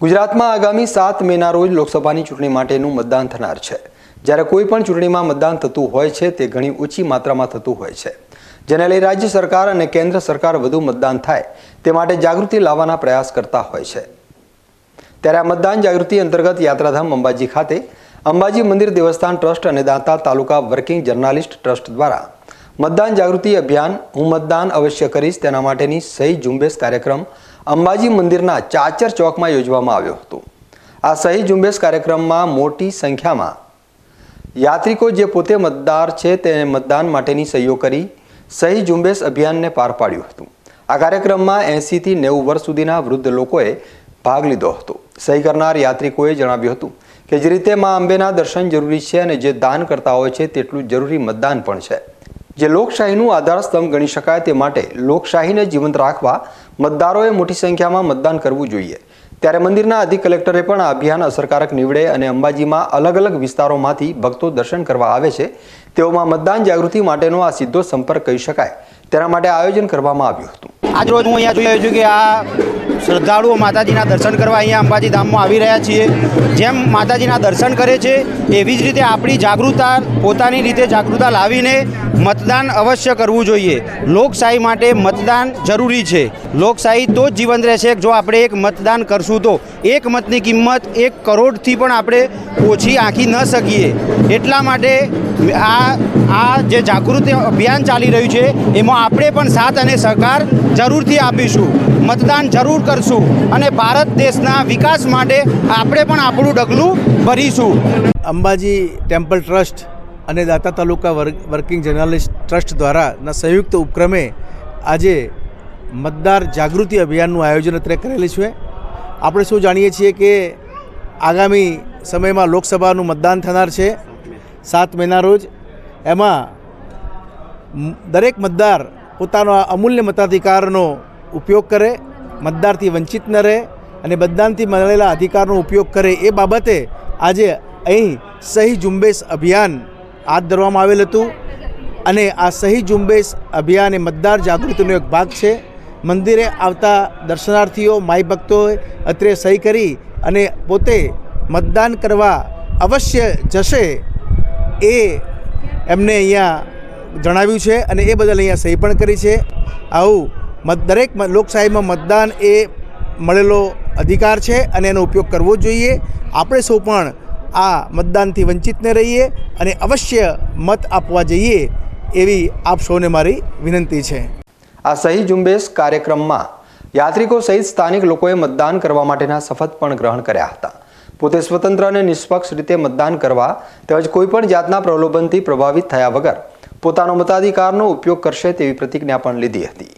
ગુજરાતમાં આગામી સાત મેના રોજ લોકસભાની ચૂંટણી માટેનું મતદાન થનાર છે. જ્યારે કોઈ પણ ચૂંટણીમાં મતદાન થતું હોય છે, તે ઘણી ઓછી માત્રામાં થતું હોય છે. જેને લઈ રાજ્ય સરકાર અને કેન્દ્ર સરકાર વધુ મતદાન થાય, તે માટે જાગૃતિ લાવવાના પ્રયાસ કરતા હોય છે. ત્યારે આ મતદાન જાગૃતિ અંતર્ગત યાત્રાધામ અંબાજી ખાતે અંબાજી મંદિર દેવસ્થાન ટ્રસ્ટ અને Danta taluka working journalist trust દ્વારા મતદાન જાગૃતિ અભિયાન હું મતદાન અવશ્ય કરીશ તેના માટેની સહી ઝુંબેશ કાર્યક્રમ અંબાજી મંદિરના ચાચર ચોકમાં યોજવામાં આવ્યો હતો. આ સહી ઝુંબેશ કાર્યક્રમમાં મોટી સંખ્યામાં યાત્રિકો જે પોતે મતદાર છે તેને મતદાન માટેની સહીઓ કરી સહી ઝુંબેશ અભિયાનને પાર પાડ્યું હતું. આ કાર્યક્રમમાં એંસીથી નેવું વર્ષ સુધીના વૃદ્ધ લોકોએ ભાગ લીધો હતો. સહી કરનાર યાત્રિકોએ જણાવ્યું હતું કે જે રીતે મા અંબેના દર્શન જરૂરી છે અને જે દાન કરતા હોય છે તેટલું જરૂરી મતદાન પણ છે. જે લોકશાહીનું આધારસ્તંભ ગણી શકાય તે માટે લોકશાહીને જીવંત રાખવા મતદારોએ મોટી સંખ્યામાં મતદાન કરવું જોઈએ. ત્યારે મંદિરના અધિક કલેક્ટરે પણ આ અભિયાન અસરકારક નીવડે અને અંબાજીમાં અલગ અલગ વિસ્તારોમાંથી ભક્તો દર્શન કરવા આવે છે, તેઓમાં મતદાન જાગૃતિ માટેનો આ સીધો સંપર્ક કહી શકાય. તેના માટે આયોજન કરવામાં આવ્યું હતું. આજ રોજ હું અહીંયા જોઈ રહ્યો છું કે આ શ્રદ્ધાળુઓ માતાજીના દર્શન કરવા અહીંયા અંબાજી ધામમાં આવી રહ્યા છીએ. જેમ માતાજીના દર્શન કરે છે, એવી જ રીતે આપણી જાગૃતતા, પોતાની રીતે જાગૃતતા લાવીને મતદાન અવશ્ય કરવું જોઈએ. લોકશાહી માટે મતદાન જરૂરી છે. લોકશાહી તો જ જીવંત રહેશે. જો આપણે એક મતદાન કરશું તો એક મતની કિંમત એક કરોડથી પણ આપણે ઓછી આંકી ન શકીએ. એટલા માટે આ આ જે જાગૃતિ અભિયાન ચાલી રહ્યું છે, એમાં આપણે પણ સાથ અને સહકાર જરૂરથી આપીશું. મતદાન જરૂર કરશું અને ભારત દેશના વિકાસ માટે આપણે પણ આપણું ડગલું ભરીશું. અંબાજી ટેમ્પલ ટ્રસ્ટ અને દાતા taluka work working journalist trust દ્વારાના સંયુક્ત ઉપક્રમે આજે મતદાર જાગૃતિ અભિયાનનું આયોજન અત્યારે કરેલું છે. આપણે શું જાણીએ છીએ કે આગામી સમયમાં લોકસભાનું મતદાન થનાર છે સાત મહિના રોજ. એમાં દરેક મતદાર પોતાનો અમૂલ્ય મતાધિકારનો ઉપયોગ કરે, મતદારથી વંચિત ન રહે અને મતદાનથી મળેલા અધિકારનો ઉપયોગ કરે એ બાબતે આજે અહીં સહી ઝુંબેશ અભિયાન હાથ ધરવામાં આવેલ હતું. અને આ સહી ઝુંબેશ અભિયાન એ મતદાર જાગૃતિનો એક ભાગ છે. મંદિરે આવતા દર્શનાર્થીઓ, માઈ ભક્તોએ અત્રે સહી કરી અને પોતે મતદાન કરવા અવશ્ય જશે એ એમને અહીંયા જણાવ્યું છે અને એ બદલ અહીંયા સહી પણ કરી છે. આવું દરેક લોકશાહીમાં મતદાન એ મળેલો અધિકાર છે અને એનો ઉપયોગ કરવો જોઈએ. આપણે સૌ પણ આ મતદાનથી વંચિત ન રહીએ અને અવશ્ય મત આપવા જઈએ એવી આપ સૌને મારી વિનંતી છે. આ સહી ઝુંબેશ કાર્યક્રમમાં યાત્રિકો સહિત સ્થાનિક લોકોએ મતદાન કરવા માટેના શપથ પણ ગ્રહણ કર્યા હતા. પોતે સ્વતંત્ર અને નિષ્પક્ષ રીતે મતદાન કરવા તેમજ કોઈપણ જાતના પ્રલોભનથી પ્રભાવિત થયા વગર પોતાનો મતાધિકારનો ઉપયોગ કરશે તેવી પ્રતિજ્ઞા પણ લીધી હતી.